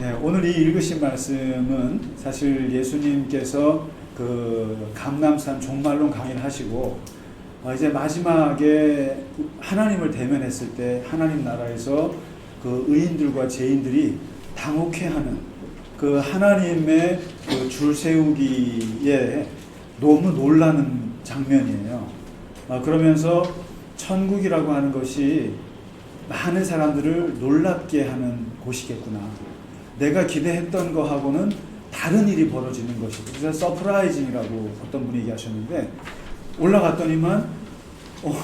네, 오늘 이 읽으신 말씀은 사실 예수님께서 그 감남산 종말론 강의를 하시고 어, 이제 마지막에 하나님을 대면했을 때 하나님 나라에서 그 의인들과 죄인들이 당혹해하는 그 하나님의 그 줄 세우기에 너무 놀라는 장면이에요. 어, 그러면서 천국이라고 하는 것이 많은 사람들을 놀랍게 하는 곳이겠구나. 내가 기대했던 거하고는 다른 일이 벌어지는 것이고 그래서 서프라이징이라고 어떤 분이 얘기하셨는데 올라갔더니만 어,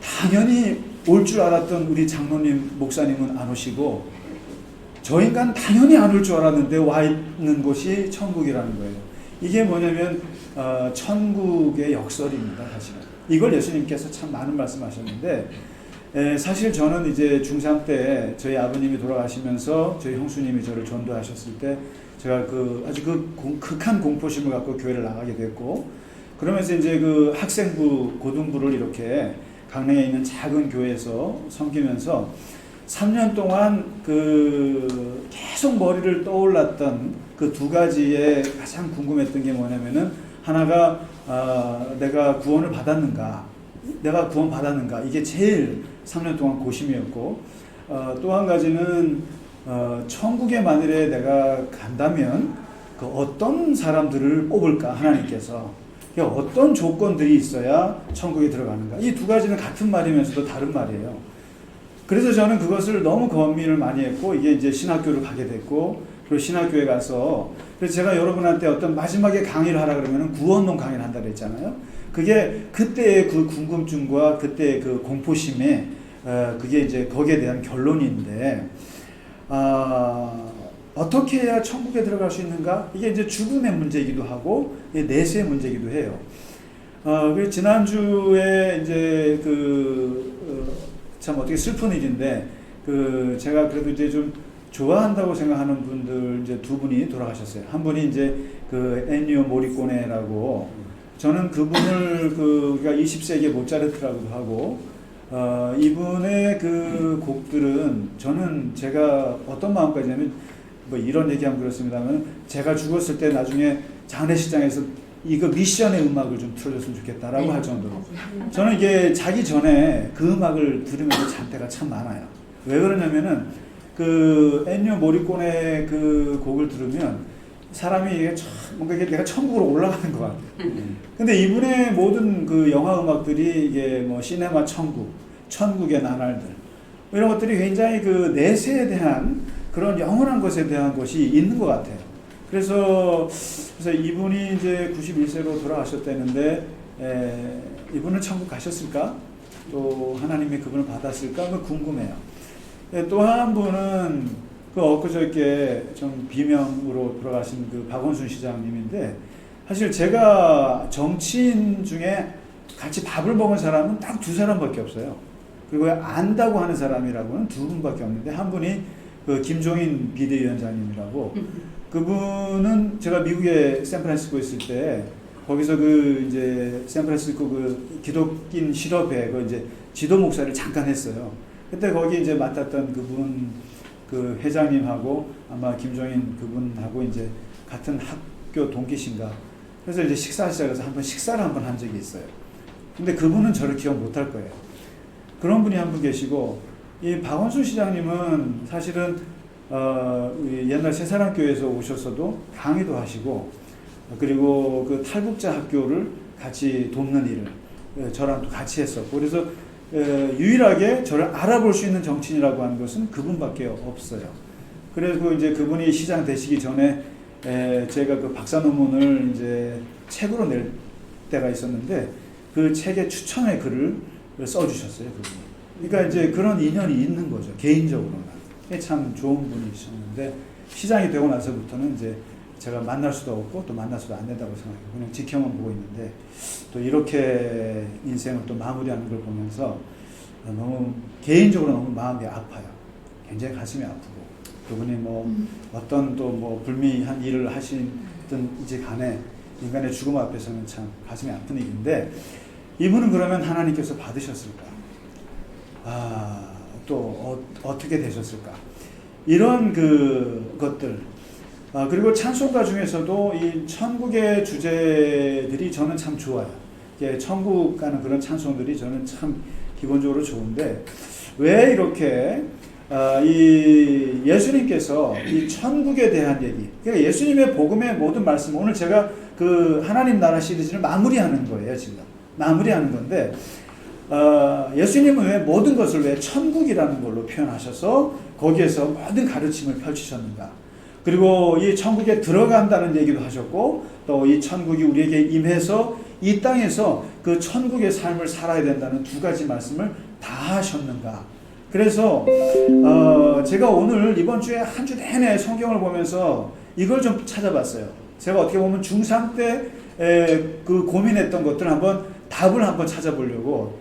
당연히 올 줄 알았던 우리 장로님 목사님은 안 오시고 저 인간 당연히 안 올 줄 알았는데 와 있는 곳이 천국이라는 거예요. 이게 뭐냐면 어, 천국의 역설입니다, 사실은. 이걸 예수님께서 참 많은 말씀하셨는데 에, 사실 저는 이제 중3 때 저희 아버님이 돌아가시면서 저희 형수님이 저를 전도하셨을 때 제가 그 아주 그 공- 극한 공포심을 갖고 교회를 나가게 됐고 그러면서 이제 그 학생부 고등부를 이렇게 강릉에 있는 작은 교회에서 섬기면서 3년 동안 그 계속 머리를 떠올랐던 그 두 가지에 가장 궁금했던 게 뭐냐면은 하나가 아, 내가 구원을 받았는가 내가 구원 받았는가? 이게 제일 3년 동안 고심이었고 어, 또 한 가지는 어, 천국에 만일에 내가 간다면 그 어떤 사람들을 뽑을까? 하나님께서. 이게 어떤 조건들이 있어야 천국에 들어가는가? 이 두 가지는 같은 말이면서도 다른 말이에요. 그래서 저는 그것을 너무 고민을 많이 했고 이게 이제 신학교를 가게 됐고 그리고 신학교에 가서 그래서 제가 여러분한테 어떤 마지막에 강의를 하라 그러면은 구원론 강의를 한다 그랬잖아요. 그게 그때의 그 궁금증과 그때의 그 공포심에 어, 그게 이제 거기에 대한 결론인데 아, 어떻게 해야 천국에 들어갈 수 있는가? 이게 이제 죽음의 문제이기도 하고 내세의 문제이기도 해요. 어, 그 지난주에 이제 그, 어, 참 어떻게 슬픈 일인데, 그, 제가 그래도 이제 좀 좋아한다고 생각하는 분들 이제 두 분이 돌아가셨어요. 한 분이 이제 그 엔니오 모리꼬네라고, 저는 그분을 그, 우리가 20세기 모차르트라고도 하고, 어, 이분의 그 곡들은 저는 제가 어떤 마음까지냐면, 뭐 이런 얘기하면 그렇습니다만, 제가 죽었을 때 나중에 장례식장에서 이거 미션의 음악을 좀 틀어줬으면 좋겠다라고 할 정도로 저는 이게 자기 전에 그 음악을 들으면서 잔 때가 참 많아요. 왜 그러냐면은 그 엔뇨 모리콘의 그 곡을 들으면 사람이 이게 참 뭔가 이게 내가 천국으로 올라가는 것 같아요. 근데 이분의 모든 그 영화 음악들이 이게 뭐 시네마 천국, 천국의 나날들 뭐 이런 것들이 굉장히 그 내세에 대한 그런 영원한 것에 대한 것이 있는 것 같아요. 그래서 그래서 이분이 이제 91세로 돌아가셨다는데 에, 이분은 천국 가셨을까? 또 하나님이 그분을 받았을까? 그 궁금해요. 또 한 분은 그 엊그저께 좀 비명으로 돌아가신 그 박원순 시장님인데 사실 제가 정치인 중에 같이 밥을 먹은 사람은 딱 두 사람밖에 없어요. 그리고 안다고 하는 사람이라고는 두 분밖에 없는데 한 분이 그 김종인 비대위원장님이라고 그분은 제가 미국에 샌프란시스코 있을 때 거기서 그 이제 샌프란시스코 그 기독인 실업회 그 이제 지도 목사를 잠깐 했어요. 그때 거기 이제 맡았던 그분 그 회장님하고 아마 김종인 그분하고 이제 같은 학교 동기신가. 그래서 이제 식사 시작해서 한번 식사를 한번 한 적이 있어요. 근데 그분은 저를 기억 못할 거예요. 그런 분이 한 분 계시고 이 박원순 시장님은 사실은 어, 옛날 새사랑교회에서 오셨어도 강의도 하시고 그리고 그 탈북자 학교를 같이 돕는 일을 어, 저랑 또 같이 했었고 그래서 어, 유일하게 저를 알아볼 수 있는 정치인이라고 하는 것은 그분밖에 없어요. 그래서 이제 그분이 시장 되시기 전에 에, 제가 그 박사 논문을 이제 책으로 낼 때가 있었는데 그 책의 추천의 글을 써주셨어요. 그분이. 그러니까 이제 그런 인연이 있는 거죠. 개인적으로는. 참 좋은 분이셨는데 시장이 되고 나서부터는 이제 제가 만날 수도 없고 또 만날 수도 안 된다고 생각해요. 그냥 지켜만 보고 있는데 또 이렇게 인생을 또 마무리하는 걸 보면서 너무 개인적으로 너무 마음이 아파요. 굉장히 가슴이 아프고 그분이 뭐 어떤 또 뭐 불미한 일을 하시든지 간에 인간의 죽음 앞에서는 참 가슴이 아픈 일인데 이분은 그러면 하나님께서 받으셨을까? 아, 또 어, 떻게 되셨을까? 이런 그 것들 아, 그리고 찬송가 중에서도 이 천국의 주제들이 저는 참 좋아요. 이게 천국 가는 그런 찬송들이 저는 참 기본적으로 좋은데 왜 이렇게 아, 이 예수님께서 이 천국에 대한 얘기, 그러니까 예수님의 복음의 모든 말씀 오늘 제가 그 하나님 나라 시리즈를 마무리하는 거예요 지금 마무리하는 건데 어, 예수님은 왜 모든 것을 왜 천국이라는 걸로 표현하셔서 거기에서 모든 가르침을 펼치셨는가? 그리고 이 천국에 들어간다는 얘기도 하셨고 또 이 천국이 우리에게 임해서 이 땅에서 그 천국의 삶을 살아야 된다는 두 가지 말씀을 다 하셨는가? 그래서 어, 제가 오늘 이번 주에 한 주 내내 성경을 보면서 이걸 좀 찾아봤어요. 제가 어떻게 보면 중3 때그 고민했던 것들 한번 답을 한번 찾아보려고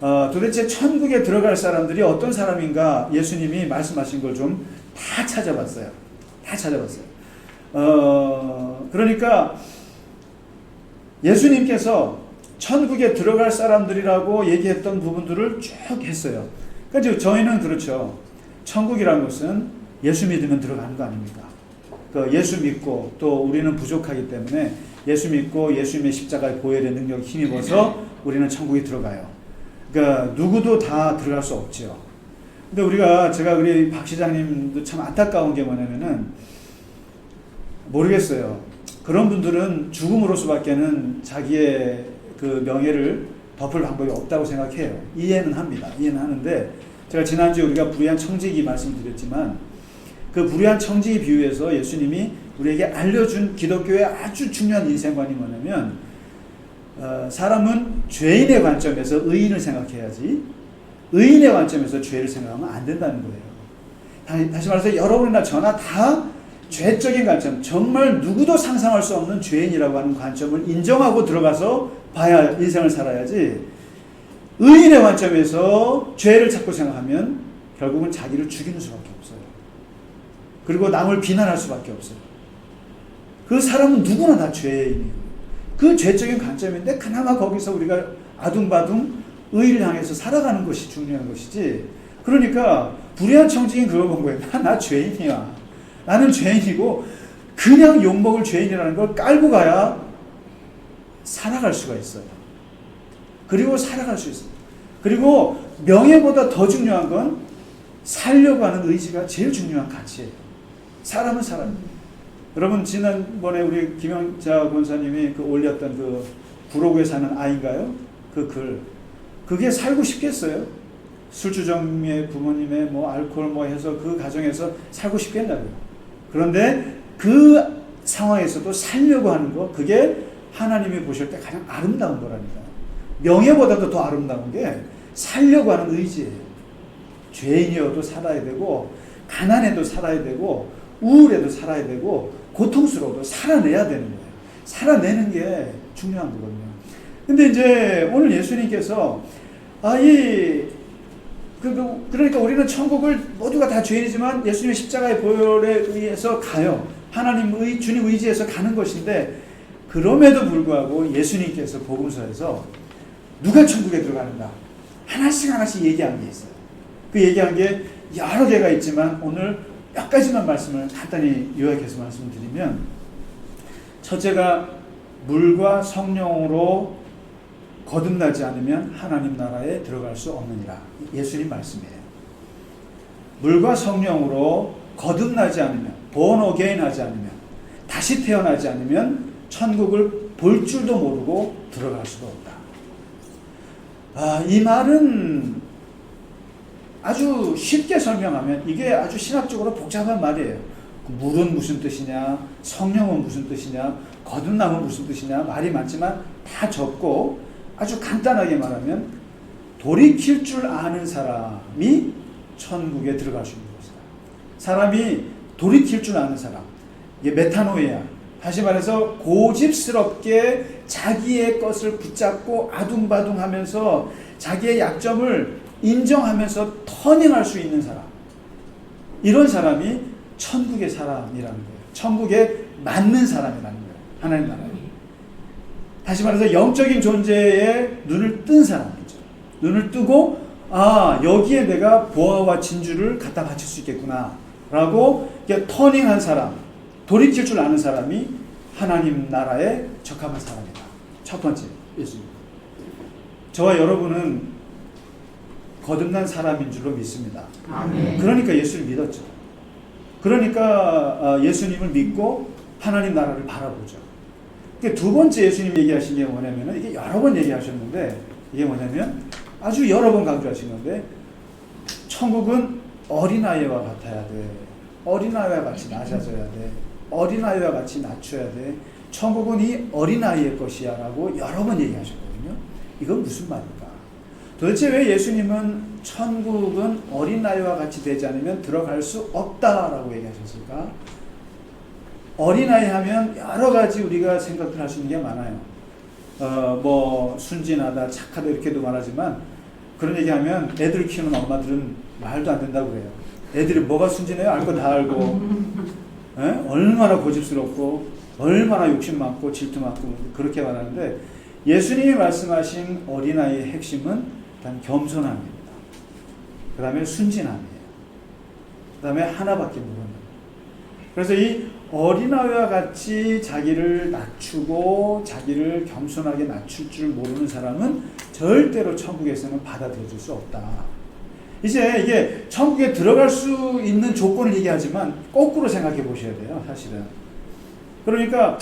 어, 도대체 천국에 들어갈 사람들이 어떤 사람인가 예수님이 말씀하신 걸 좀 다 찾아봤어요. 다 찾아봤어요. 어, 그러니까 예수님께서 천국에 들어갈 사람들이라고 얘기했던 부분들을 쭉 했어요. 그러니까 저희는 그렇죠. 천국이라는 것은 예수 믿으면 들어가는 거 아닙니까? 그 예수 믿고 또 우리는 부족하기 때문에 예수 믿고 예수님의 십자가의 보혈의 능력 힘입어서 우리는 천국에 들어가요. 그러니까 누구도 다 들어갈 수 없죠. 근데 우리가 제가 우리 박 시장님도 참 안타까운 게 뭐냐면은 모르겠어요. 그런 분들은 죽음으로서밖에는 자기의 그 명예를 덮을 방법이 없다고 생각해요. 이해는 합니다. 이해는 하는데 제가 지난주에 우리가 불의한 청지기 말씀드렸지만 그 불의한 청지기 비유에서 예수님이 우리에게 알려준 기독교의 아주 중요한 인생관이 뭐냐면 어, 사람은 죄인의 관점에서 의인을 생각해야지 의인의 관점에서 죄를 생각하면 안 된다는 거예요. 다시 말해서 여러분이나 저나 다 죄적인 관점, 정말 누구도 상상할 수 없는 죄인이라고 하는 관점을 인정하고 들어가서 봐야 인생을 살아야지 의인의 관점에서 죄를 찾고 생각하면 결국은 자기를 죽이는 수밖에 없어요. 그리고 남을 비난할 수밖에 없어요. 그 사람은 누구나 다 죄인이에요. 그 죄적인 관점인데 그나마 거기서 우리가 아둥바둥 의를 향해서 살아가는 것이 중요한 것이지. 그러니까 불의한 청지긴 그걸 본 거예요. 나, 나 죄인이야. 나는 죄인이고 그냥 욕먹을 죄인이라는 걸 깔고 가야 살아갈 수가 있어요. 그리고 살아갈 수 있어요. 그리고 명예보다 더 중요한 건 살려고 하는 의지가 제일 중요한 가치예요. 사람은 사람입니다. 여러분 지난번에 우리 김영자 권사님이 그 올렸던 그 부로구에 사는 아이인가요? 그 글. 그게 살고 싶겠어요? 술주정의 부모님의 뭐 알코올 뭐 해서 그 가정에서 살고 싶겠냐고요. 그런데 그 상황에서도 살려고 하는 거 그게 하나님이 보실 때 가장 아름다운 거라니까. 명예보다도 더 아름다운 게 살려고 하는 의지예요. 죄인이어도 살아야 되고 가난해도 살아야 되고 우울해도 살아야 되고 고통스러워도 살아내야 되는 거예요. 살아내는 게 중요한 거거든요. 근데 이제 오늘 예수님께서 아이 그, 그러니까 우리는 천국을 모두가 다 죄인이지만 예수님의 십자가의 보혈에 의해서 가요. 하나님의 주님 의지에서 가는 것인데 그럼에도 불구하고 예수님께서 복음서에서 누가 천국에 들어가는가 하나씩 하나씩 얘기한 게 있어요. 그 얘기한 게 여러 개가 있지만 오늘 몇 가지만 말씀을 간단히 요약해서 말씀드리면 첫째가 물과 성령으로 거듭나지 않으면 하나님 나라에 들어갈 수 없느니라. 예수님 말씀이에요. 물과 성령으로 거듭나지 않으면 again 하지 않으면 다시 태어나지 않으면 천국을 볼 줄도 모르고 들어갈 수도 없다. 아, 이 말은 아주 쉽게 설명하면 이게 아주 신학적으로 복잡한 말이에요. 물은 무슨 뜻이냐, 성령은 무슨 뜻이냐, 거듭남은 무슨 뜻이냐 말이 많지만 다 적고 아주 간단하게 말하면 돌이킬 줄 아는 사람이 천국에 들어갈 수 있는 것이다. 사람이 돌이킬 줄 아는 사람. 이게 메타노이야. 다시 말해서 고집스럽게 자기의 것을 붙잡고 아둥바둥 하면서 자기의 약점을 인정하면서 터닝할 수 있는 사람. 이런 사람이 천국의 사람이라는 거예요. 천국에 맞는 사람이라는 거예요. 하나님 나라에. 다시 말해서 영적인 존재에 눈을 뜬 사람이죠. 눈을 뜨고 아 여기에 내가 보아와 진주를 갖다 바칠 수 있겠구나 라고 이게 터닝한 사람, 돌이킬 줄 아는 사람이 하나님 나라에 적합한 사람이다. 첫 번째, 예수님. 저와 여러분은 거듭난 사람인 줄로 믿습니다. 아멘. 그러니까 예수를 믿었죠. 그러니까 어, 예수님을 믿고 하나님 나라를 바라보죠. 그두 번째 예수님 얘기하신 게 뭐냐면 이게 여러 번 얘기하셨는데 이게 뭐냐면 아주 여러 번 강조하신 건데 천국은 어린아이와 같아야 돼. 어린아이와 같이 낮아져야 돼. 어린아이와 같이 낮춰야 돼. 천국은 이 어린아이의 것이야 라고 여러 번 얘기하셨거든요. 이건 무슨 말일까? 도대체 왜 예수님은 천국은 어린아이와 같이 되지 않으면 들어갈 수 없다라고 얘기하셨을까? 어린아이 하면 여러 가지 우리가 생각을 할수 있는 게 많아요. 어, 뭐, 순진하다, 착하다, 이렇게도 말하지만, 그런 얘기하면 애들 키우는 엄마들은 말도 안 된다고 그래요. 애들이 뭐가 순진해요? 알 거 다 알고, 에? 얼마나 고집스럽고, 얼마나 욕심 많고, 질투 많고, 그렇게 말하는데, 예수님이 말씀하신 어린아이의 핵심은 일단 겸손함입니다. 그 다음에 순진함이에요. 그 다음에 하나밖에 모르는. 그래서 이 어린아이와 같이 자기를 낮추고 자기를 겸손하게 낮출 줄 모르는 사람은 절대로 천국에서는 받아들여질 수 없다. 이제 이게 천국에 들어갈 수 있는 조건을 얘기하지만 거꾸로 생각해 보셔야 돼요, 사실은. 그러니까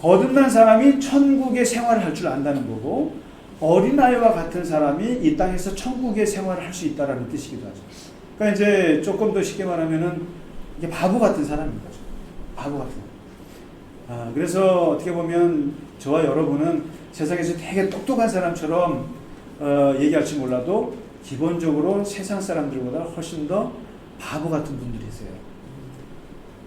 거듭난 사람이 천국의 생활을 할 줄 안다는 거고 어린아이와 같은 사람이 이 땅에서 천국의 생활을 할 수 있다라는 뜻이기도 하죠. 그러니까 이제 조금 더 쉽게 말하면은 이게 바보 같은 거죠. 바보 같은. 아, 그래서 어떻게 보면 저와 여러분은 세상에서 되게 똑똑한 사람처럼 어, 얘기할지 몰라도 기본적으로 세상 사람들보다 훨씬 더 바보 같은 분들이세요.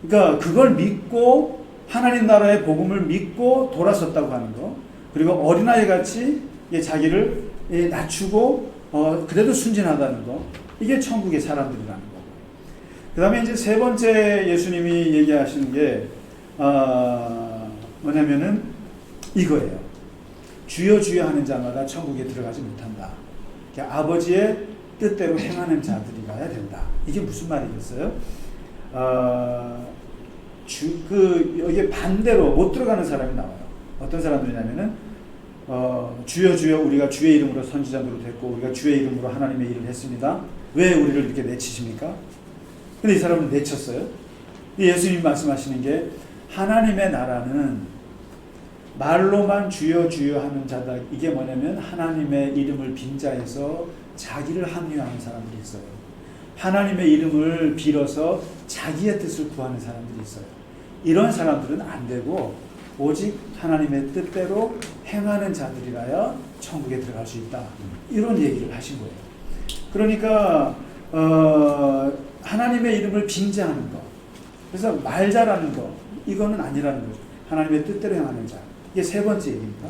그러니까 그걸 믿고 하나님 나라의 복음을 믿고 돌아섰다고 하는 거. 그리고 어린아이 같이 예, 자기를 예, 낮추고 어, 그래도 순진하다는 거. 이게 천국의 사람들이라는 거고. 그 다음에 이제 세 번째 예수님이 얘기하시는 게 어, 뭐냐면은 이거예요. 주여 주여 하는 자마다 천국에 들어가지 못한다. 그러니까 아버지의 뜻대로 행하는 자들이 가야 된다. 이게 무슨 말이겠어요? 어, 주, 그, 여기에 반대로 못 들어가는 사람이 나와요. 어떤 사람들이냐면은, 어, 주여 주여 우리가 주의 이름으로 선지자 노릇했고, 우리가 주의 이름으로 하나님의 일을 했습니다. 왜 우리를 이렇게 내치십니까? 근데 이 사람은 내쳤어요. 예수님 말씀하시는 게, 하나님의 나라는 말로만 주여 주여 하는 자다. 이게 뭐냐면, 하나님의 이름을 빈자해서 자기를 합리화하는 사람들이 있어요. 하나님의 이름을 빌어서 자기의 뜻을 구하는 사람들이 있어요. 이런 사람들은 안 되고 오직 하나님의 뜻대로 행하는 자들이라야 천국에 들어갈 수 있다. 이런 얘기를 하신 거예요. 그러니까 어, 하나님의 이름을 빙자하는 거. 그래서 말 잘하는 거. 이거는 아니라는 거죠. 하나님의 뜻대로 행하는 자. 이게 세 번째 얘기입니다.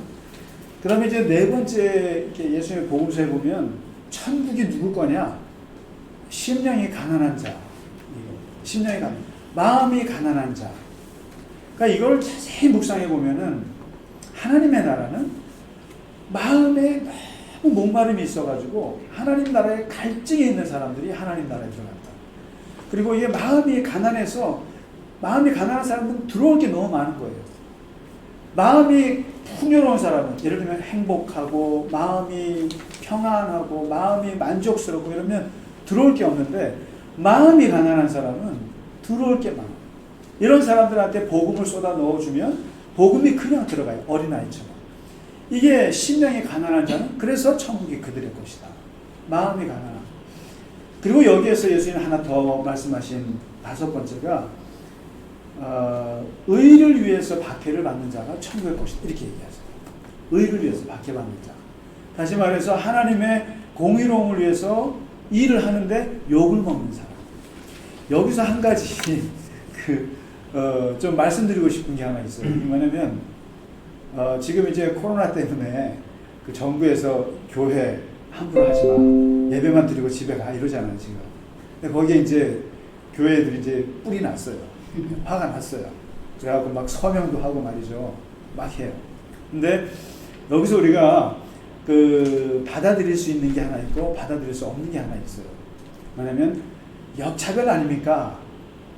그 다음에 이제 네 번째 예수님의 복음서에 보면 천국이 누구 거냐? 심령이 가난한 자. 심령이 가난, 마음이 가난한 자. 그러니까 이걸 자세히 묵상해 보면은 하나님의 나라는 마음에 너무 목마름이 있어가지고 하나님 나라에 갈증이 있는 사람들이 하나님 나라에 들어간다. 그리고 이게 마음이 가난해서 마음이 가난한 사람은 들어올 게 너무 많은 거예요. 마음이 풍요로운 사람은 예를 들면 행복하고 마음이 평안하고 마음이 만족스럽고 이러면 들어올 게 없는데 마음이 가난한 사람은 들어올 게 많아. 이런 사람들한테 복음을 쏟아 넣어주면 복음이 그냥 들어가요. 어린아이처럼. 이게 심령이 가난한 자는 그래서 천국이 그들의 것이다. 마음이 가난한. 그리고 여기에서 예수님 하나 더 말씀하신 다섯 번째가 어, 의를 위해서 박해를 받는 자가 천국의 것이다. 이렇게 얘기하세요. 의를 위해서 박해받는 자. 다시 말해서 하나님의 공의로움을 위해서 일을 하는데 욕을 먹는 사람. 여기서 한 가지 그, 어, 좀 말씀드리고 싶은 게 하나 있어요. 뭐냐면, 어, 지금 이제 코로나 때문에 그 정부에서 교회 함부로 하지 마. 예배만 드리고 집에 가. 이러잖아요, 지금. 근데 거기에 이제 교회들이 이제 뿔이 났어요. 화가 났어요. 그래갖고 막 서명도 하고 말이죠. 막 해요. 근데 여기서 우리가 그 받아들일 수 있는 게 하나 있고 받아들일 수 없는 게 하나 있어요. 뭐냐면 역차별 아닙니까?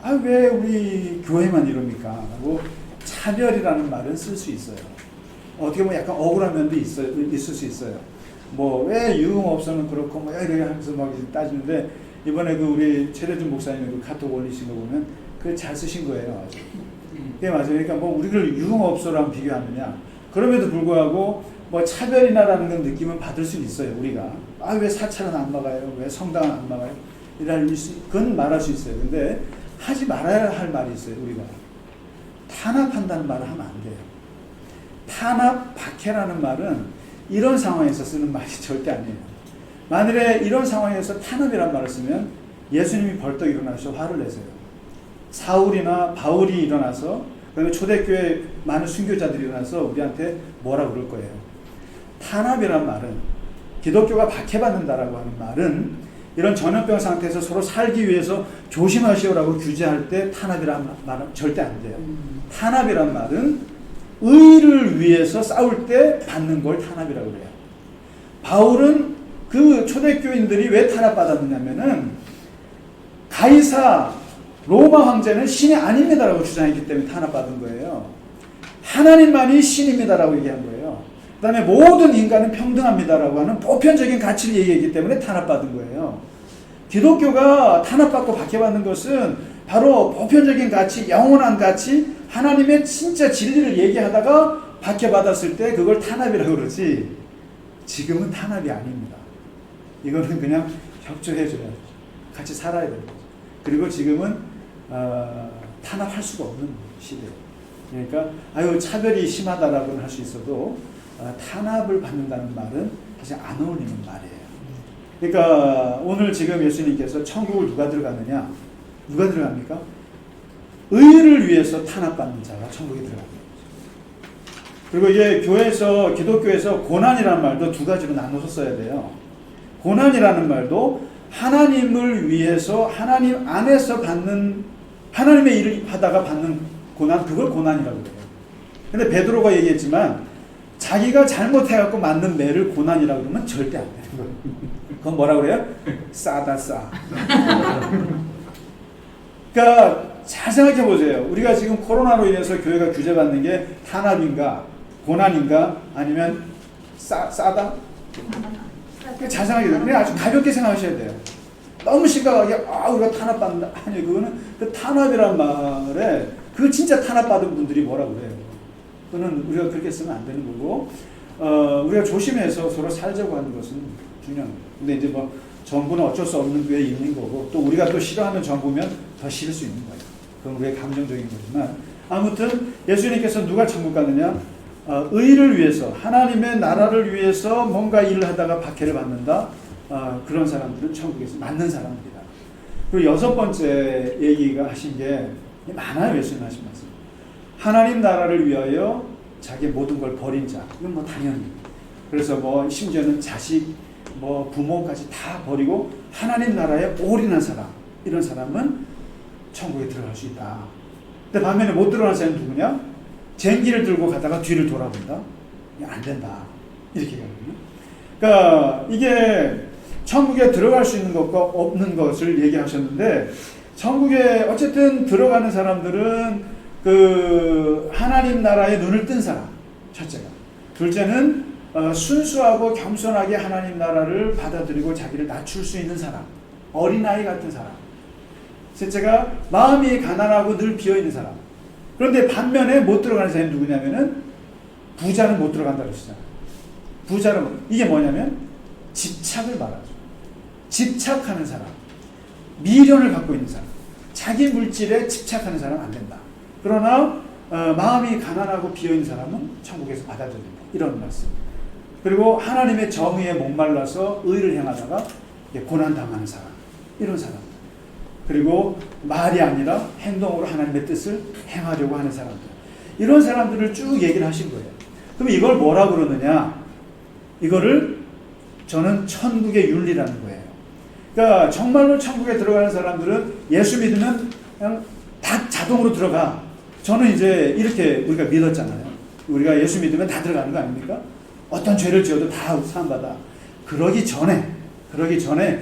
아 왜 우리 교회만 이럽니까? 하고 차별이라는 말은 쓸 수 있어요. 어떻게 보면 약간 억울한 면도 있어 있을 수 있어요. 뭐 왜 유흥업소는 그렇고 뭐 이렇게 하면서 막 따지는데 이번에 그 우리 최대준 목사님 그 카톡 올리신 거 보면 그잘 쓰신 거예요. 아주. 그게 맞아요. 그러니까 뭐 우리를 유흥업소랑 비교하느냐. 그럼에도 불구하고 뭐 차별이나라는 건 느낌은 받을 수 있어요. 우리가 아 왜 사찰은 안 막아요? 왜 성당은 안 막아요? 수 그건 말할 수 있어요. 근데 하지 말아야 할 말이 있어요. 우리가 탄압한다는 말을 하면 안 돼요. 탄압, 박해라는 말은 이런 상황에서 쓰는 말이 절대 아니에요. 만일에 이런 상황에서 탄압이란 말을 쓰면 예수님이 벌떡 일어나셔 화를 내세요. 사울이나 바울이 일어나서 그다음에 초대교회 많은 순교자들이 일어나서 우리한테 뭐라 그럴 거예요. 탄압이란 말은 기독교가 박해받는다라고 하는 말은 이런 전염병 상태에서 서로 살기 위해서 조심하시오라고 규제할 때 탄압이란 말은 절대 안 돼요. 탄압이란 말은 의를 위해서 싸울 때 받는 걸 탄압이라고 그래요. 바울은 그 초대교인들이 왜 탄압받았느냐면은 가이사 로마 황제는 신이 아닙니다라고 주장했기 때문에 탄압받은 거예요. 하나님만이 신입니다라고 얘기한 거예요. 그 다음에 모든 인간은 평등합니다라고 하는 보편적인 가치를 얘기했기 때문에 탄압받은 거예요. 기독교가 탄압받고 박해받는 것은 바로 보편적인 가치, 영원한 가치, 하나님의 진짜 진리를 얘기하다가 박해받았을 때 그걸 탄압이라고 그러지 지금은 탄압이 아닙니다. 이거는 그냥 협조해줘야 같이 살아야 되는 거죠. 그리고 지금은 어, 탄압할 수가 없는 시대예요. 그러니까 아유 차별이 심하다라고는 할 수 있어도 어, 탄압을 받는다는 말은 사실 안 어울리는 말이에요. 그러니까 오늘 지금 예수님께서 천국을 누가 들어가느냐? 누가 들어갑니까? 의를 위해서 탄압받는 자가 천국에 들어갑니다. 그리고 이게 교회에서 기독교에서 고난이라는 말도 두 가지로 나눠서 써야 돼요. 고난이라는 말도 하나님을 위해서 하나님 안에서 받는 하나님의 일을 하다가 받는 고난 그걸 고난이라고 해요. 근데 베드로가 얘기했지만 자기가 잘못해갖고 맞는 매를 고난이라고 그러면 절대 안 되는. 그건 뭐라 그래요? 싸다 싸. 그러니까 잘 생각해 보세요. 우리가 지금 코로나로 인해서 교회가 규제받는 게 탄압인가, 고난인가, 아니면 싸 싸다? 잘 생각해 보세요. 아주 가볍게 생각하셔야 돼요. 너무 심각하게 아 우리가 탄압받는다 아니 그거는 그 탄압이란 말에 그 진짜 탄압받은 분들이 뭐라 그래요 그거는 우리가 그렇게 쓰면 안 되는 거고 어 우리가 조심해서 서로 살자고 하는 것은 중요한 거예요 근데 이제 뭐 정부는 어쩔 수 없는 게 있는 거고 또 우리가 또 싫어하는 정부면 더 싫을 수 있는 거예요 그건 우리의 감정적인 거지만 아무튼 예수님께서 누가 천국 가느냐 어, 의를 위해서 하나님의 나라를 위해서 뭔가 일을 하다가 박해를 받는다 어, 그런 사람들은 천국에서 맞는 사람들이다. 그리고 여섯 번째 얘기가 하신 게 많아요. 예수님 하신 말씀. 하나님 나라를 위하여 자기 모든 걸 버린 자. 이건 뭐 당연히. 그래서 뭐 심지어는 자식, 뭐 부모까지 다 버리고 하나님 나라에 올인한 사람. 이런 사람은 천국에 들어갈 수 있다. 근데 반면에 못 들어가는 사람이 누구냐? 쟁기를 들고 가다가 뒤를 돌아본다. 안 된다. 이렇게 얘기하거든요. 그러니까 이게 천국에 들어갈 수 있는 것과 없는 것을 얘기하셨는데 천국에 어쨌든 들어가는 사람들은 그 하나님 나라에 눈을 뜬 사람 첫째가 둘째는 어, 순수하고 겸손하게 하나님 나라를 받아들이고 자기를 낮출 수 있는 사람 어린아이 같은 사람 셋째가 마음이 가난하고 늘 비어있는 사람 그런데 반면에 못 들어가는 사람이 누구냐면은 부자는 못 들어간다 그러시잖아요 부자는 이게 뭐냐면 집착을 말하죠 집착하는 사람, 미련을 갖고 있는 사람, 자기 물질에 집착하는 사람 안 된다. 그러나 어, 마음이 가난하고 비어 있는 사람은 천국에서 받아들인다. 이런 말씀. 그리고 하나님의 정의에 목말라서 의를 행하다가 고난 당하는 사람, 이런 사람. 그리고 말이 아니라 행동으로 하나님의 뜻을 행하려고 하는 사람들. 이런 사람들을 쭉 얘기를 하신 거예요. 그럼 이걸 뭐라 그러느냐? 이거를 저는 천국의 윤리라는 거예요. 그러니까 정말로 천국에 들어가는 사람들은 예수 믿으면 그냥 다 자동으로 들어가. 저는 이제 이렇게 우리가 믿었잖아요. 우리가 예수 믿으면 다 들어가는 거 아닙니까? 어떤 죄를 지어도 다 사함받아. 그러기 전에, 그러기 전에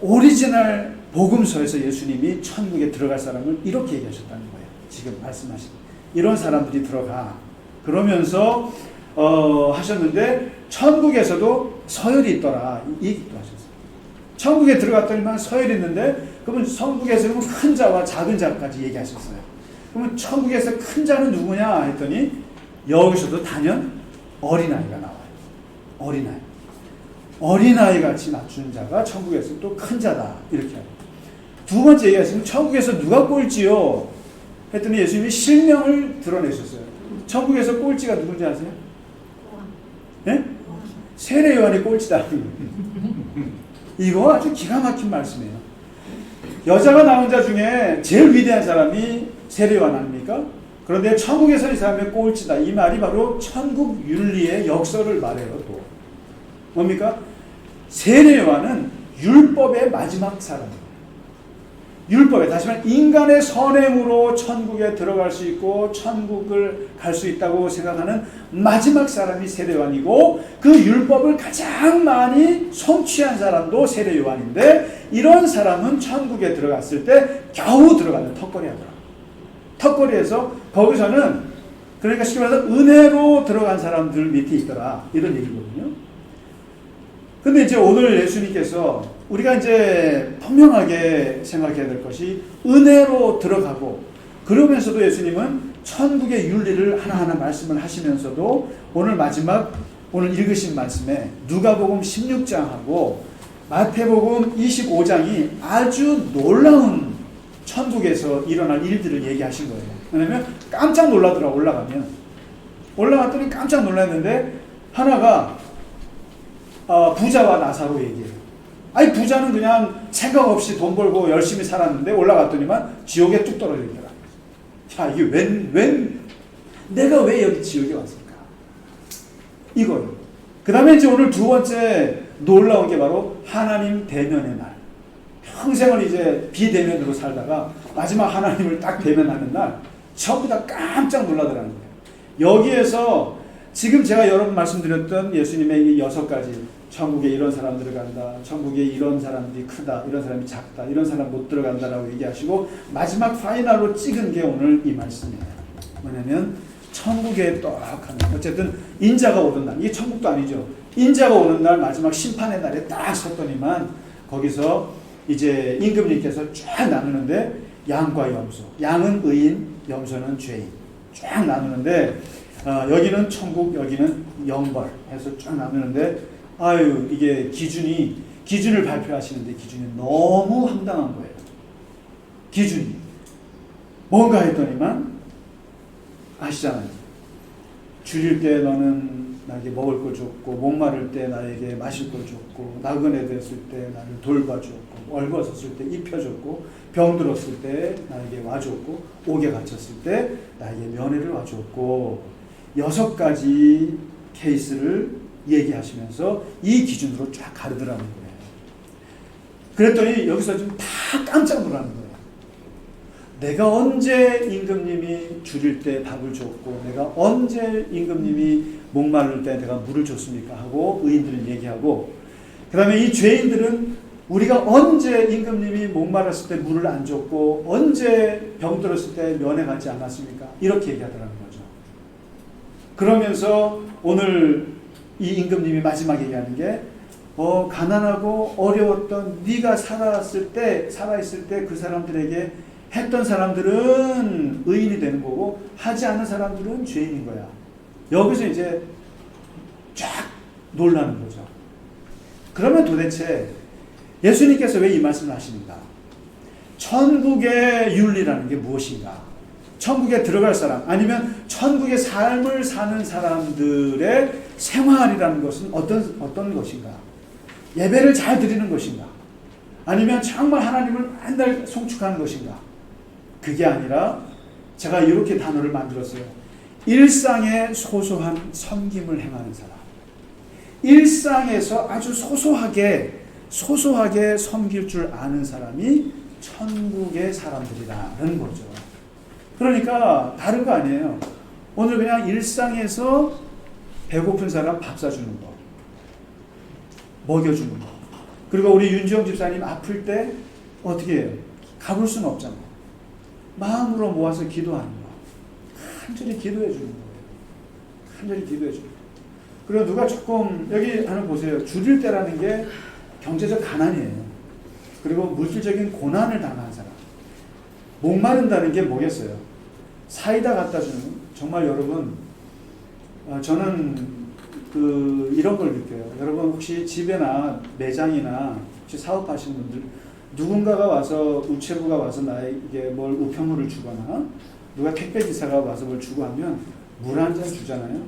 오리지널 복음서에서 예수님이 천국에 들어갈 사람을 이렇게 얘기하셨다는 거예요. 지금 말씀하신 이런 사람들이 들어가 그러면서 어, 하셨는데 천국에서도 서열이 있더라 이 얘기도 하셨어요. 천국에 들어갔더니만 서열이 있는데 그러면 천국에서 큰 자와 작은 자까지 얘기하셨어요. 그러면 천국에서 큰 자는 누구냐 했더니 여기서도 단연 어린아이가 나와요. 어린아이. 어린아이 같이 낮춘 자가 천국에서 또 큰 자다. 이렇게 하고. 두 번째 얘기하시면 천국에서 누가 꼴찌요? 했더니 예수님이 실명을 드러내셨어요. 천국에서 꼴찌가 누군지 아세요? 예? 세례 요한이 꼴찌다. 이거 아주 기가 막힌 말씀이에요. 여자가 나온 자 중에 제일 위대한 사람이 세례 요한 아닙니까? 그런데 천국에서 이 사람의 꼴찌다. 이 말이 바로 천국 윤리의 역설을 말해요. 또 뭡니까? 세례 요한은 율법의 마지막 사람이에요. 율법에 다시 말해 인간의 선행으로 천국에 들어갈 수 있고 천국을 갈 수 있다고 생각하는 마지막 사람이 세례 요한이고 그 율법을 가장 많이 성취한 사람도 세례 요한인데 이런 사람은 천국에 들어갔을 때 겨우 들어가는 턱걸이 하더라. 턱걸이에서 거기서는 그러니까 쉽게 말해서 은혜로 들어간 사람들 밑에 있더라. 이런 얘기거든요. 근데 이제 오늘 예수님께서 우리가 이제 분명하게 생각해야 될 것이 은혜로 들어가고 그러면서도 예수님은 천국의 윤리를 하나하나 말씀을 하시면서도 오늘 마지막 오늘 읽으신 말씀에 누가복음 16장하고 마태복음 25장이 아주 놀라운 천국에서 일어날 일들을 얘기하신 거예요. 왜냐면 깜짝 놀라더라 올라가면 올라갔더니 깜짝 놀랐는데 하나가 어, 부자와 나사로 얘기해요. 아니 부자는 그냥 생각 없이 돈 벌고 열심히 살았는데 올라갔더니만 지옥에 뚝 있더라. 자 이게 웬, 웬 내가 왜 여기 지옥에 왔을까? 이거요. 그 다음에 이제 오늘 두 번째 놀라운 게 바로 하나님 대면의 날. 평생을 이제 비대면으로 살다가 마지막 하나님을 딱 대면하는 날 전부 다 깜짝 놀라더라는 거예요. 여기에서 지금 제가 여러분 말씀드렸던 예수님의 이 여섯 가지 천국에 이런 사람 들어간다. 천국에 이런 사람들이 크다. 이런 사람이 작다. 이런 사람 못 들어간다라고 얘기하시고 마지막 파이널로 찍은 게 오늘 이 말씀이에요. 뭐냐면 천국에 떡하는 어쨌든 인자가 오는 날. 이게 천국도 아니죠. 인자가 오는 날 마지막 심판의 날에 딱 섰더니만 거기서 이제 임금님께서 쫙 나누는데 양과 염소. 양은 의인, 염소는 죄인. 쫙 나누는데 어, 여기는 천국, 여기는 영벌 해서 쫙 나누는데 아유 이게 기준이 기준을 발표하시는데 기준이 너무 황당한 거예요. 기준이 뭔가 했더니만 아시잖아요. 줄일 때 너는 나에게 먹을 걸 줬고 목마를 때 나에게 마실 걸 줬고 나그네 됐을 때 나를 돌봐줬고 얼벗었을 때 입혀줬고 병들었을 때 나에게 와줬고 옥에 갇혔을 때 나에게 면회를 와줬고 여섯 가지 케이스를 얘기하시면서 이 기준으로 쫙 가르더라는 거예요. 그랬더니 여기서 좀 다 깜짝 놀라는 거예요. 내가 언제 임금님이 줄일 때 밥을 줬고 내가 언제 임금님이 목마를 때 내가 물을 줬습니까 하고 의인들은 얘기하고 그 다음에 이 죄인들은 우리가 언제 임금님이 목마랐을 때 물을 안 줬고 언제 병들었을 때 면회 갖지 않았습니까 이렇게 얘기하더라는 거죠 그러면서 오늘 이 임금님이 마지막 얘기하는 게 어, 가난하고 어려웠던 네가 살았을 때 살아있을 때 그 사람들에게 했던 사람들은 의인이 되는 거고 하지 않은 사람들은 죄인인 거야. 여기서 이제 쫙 놀라는 거죠. 그러면 도대체 예수님께서 왜 이 말씀을 하십니까? 천국의 윤리라는 게 무엇인가? 천국에 들어갈 사람 아니면 천국의 삶을 사는 사람들의 생활이라는 것은 어떤 어떤 것인가? 예배를 잘 드리는 것인가? 아니면 정말 하나님을 맨날 송축하는 것인가? 그게 아니라 제가 이렇게 단어를 만들었어요. 일상의 소소한 섬김을 행하는 사람. 일상에서 아주 소소하게 소소하게 섬길 줄 아는 사람이 천국의 사람들이라는 거죠. 그러니까 다른 거 아니에요. 오늘 그냥 일상에서 배고픈 사람 밥 사주는 거. 먹여주는 거. 그리고 우리 윤지영 집사님 아플 때 어떻게 해요? 가볼 수는 없잖아. 마음으로 모아서 기도하는 거. 간절히 기도해 주는 거예요. 간절히 기도해 주는 거. 그리고 누가 조금 여기 하나 보세요. 줄일 때라는 게 경제적 가난이에요. 그리고 물질적인 고난을 당한 사람. 목마른다는 게 뭐겠어요? 사이다 갖다 주는 정말 여러분 어, 저는 그 이런 걸 느껴요. 여러분 혹시 집에나 매장이나 혹시 사업하시는 분들 누군가가 와서 우체부가 와서 나에게 뭘 우편물을 주거나 누가 택배 기사가 와서 뭘 주고 하면 물 한 잔 주잖아요.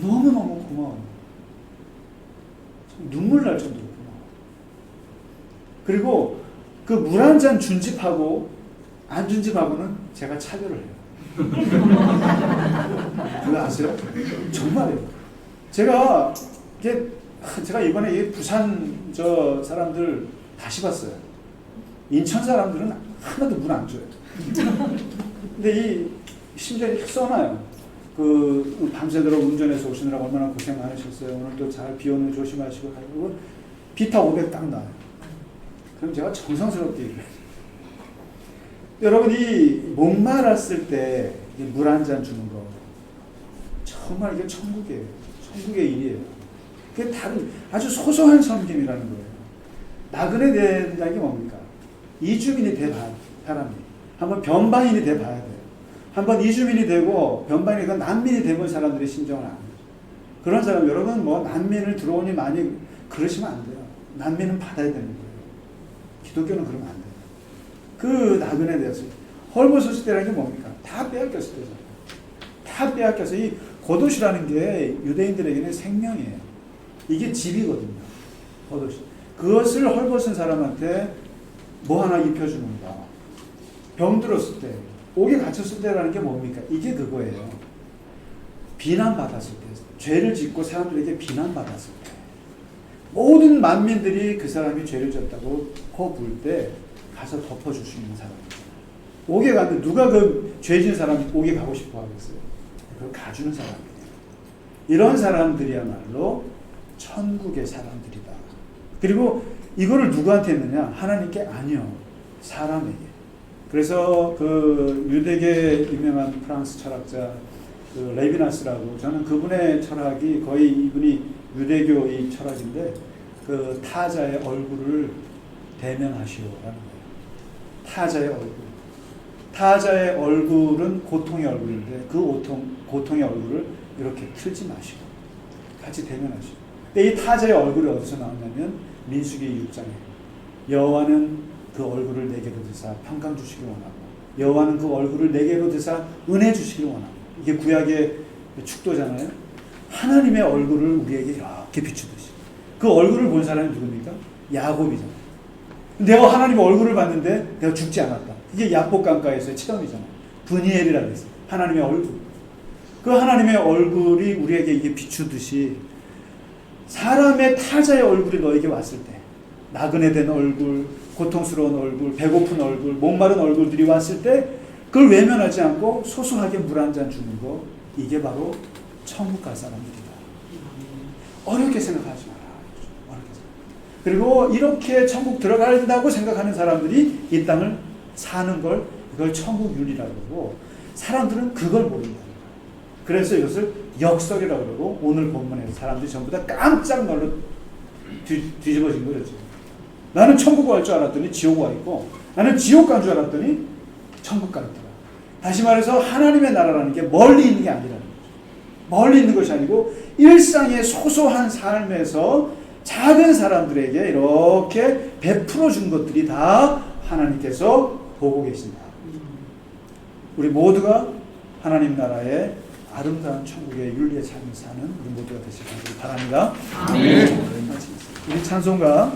너무 너무 고마워. 눈물 날 정도로 고마워. 그리고 그 물 한 잔 준 집하고 안 준 집하고는 제가 차별을 해요. 그거 아세요? 정말이에요. 제가 이게 제가 이번에 이 부산 저 사람들 다시 봤어요. 인천 사람들은 하나도 물안 줘요. 근데 이 심지어 써놔요. 그 밤새도록 운전해서 오시느라고 얼마나 고생 많으셨어요. 오늘도 잘 비 오는 거 조심하시고 가고 비타 500 딱 나와요. 그럼 제가 정성스럽게 얘기해요. 여러분 이 목말랐을 때 물 한 잔 주는 거 정말 이게 천국이에요. 천국의 일이에요. 그게 다른 아주 소소한 섬김이라는 거예요. 나그네 된다는 게 뭡니까? 이주민이 돼봐 사람이 한번 변방인이 돼봐야 돼요. 한번 이주민이 되고 변방이 그 난민이 되본 사람들의 심정을 아는 거죠. 그런 사람 여러분 뭐 난민을 들어오니 많이 그러시면 안 돼요. 난민은 받아야 되는 거예요. 기독교는 그러면 안 돼요. 그 나그네 되었을 때 헐벗었을 때라는 게 뭡니까? 다 빼앗겼을 때잖아요. 다 빼앗겨서 이 겉옷이라는 게 유대인들에게는 생명이에요. 이게 집이거든요. 겉옷이. 그것을 헐벗은 사람한테 뭐 하나 입혀주는가. 병들었을 때, 옥에 갇혔을 때라는 게 뭡니까? 이게 그거예요. 비난받았을 때, 죄를 짓고 사람들에게 비난받았을 때, 모든 만민들이 그 사람이 죄를 졌다고 허부을 때 가서 덮어줄 수 있는 사람이죠. 옥에 갔는데 누가 그 죄진 사람 옥에 가고 싶어 하겠어요? 그걸 가주는 사람이에요. 이런 사람들이야말로 천국의 사람들이다. 그리고 이거를 누구한테 했느냐? 하나님께 아니요. 사람에게. 그래서 그 유대계 유명한 프랑스 철학자 그 레비나스라고 저는 그분의 철학이 거의 이분이 유대교의 철학인데 그 타자의 얼굴을 대면하시오라는 거예요. 타자의 얼굴. 타자의 얼굴은 고통의 얼굴인데 그 고통, 고통의 얼굴을 이렇게 틀지 마시고 같이 대면하시고. 근데 이 타자의 얼굴이 어디서 나왔냐면 민수기 6장에 여호와는 그 얼굴을 내게로 드사 평강 주시기 원하고 여호와는 그 얼굴을 내게로 드사 은혜 주시기 원하고 이게 구약의 축도잖아요. 하나님의 얼굴을 우리에게 이렇게 비추듯이 그 얼굴을 본 사람이 누굽니까? 야곱이잖아요. 내가 하나님의 얼굴을 봤는데 내가 죽지 않았다. 이게 야복 강가에서의 체험이잖아요. 분이엘이라고 했어요. 하나님의 얼굴. 그 하나님의 얼굴이 우리에게 이게 비추듯이 사람의 타자의 얼굴이 너에게 왔을 때 나그네 된 얼굴, 고통스러운 얼굴, 배고픈 얼굴, 목마른 얼굴들이 왔을 때 그걸 외면하지 않고 소소하게 물 한 잔 주는 거 이게 바로 천국 갈 사람들이다. 어렵게 생각하지 생각. 그리고 이렇게 천국 들어간다고 생각하는 사람들이 이 땅을 사는 걸 이걸 천국 윤리라고 그러고 사람들은 그걸 거예요. 그래서 이것을 역설이라고 그러고 오늘 본문에서 사람들이 전부 다 깜짝 놀라 뒤, 뒤집어진. 지금. 나는 천국 갈 줄 알았더니 지옥 와 있고 나는 지옥 간 줄 알았더니 천국 가 있더라. 다시 말해서 하나님의 나라라는 게 멀리 있는 게 아니라는 거죠. 멀리 있는 것이 아니고 일상의 소소한 삶에서 작은 사람들에게 이렇게 베풀어 준 것들이 다 하나님께서 보고 계신다. 우리 모두가 하나님 나라의 아름다운 천국의 윤리의 삶을 사는 우리 모두가 되시길 바랍니다. 아멘. 우리 찬송가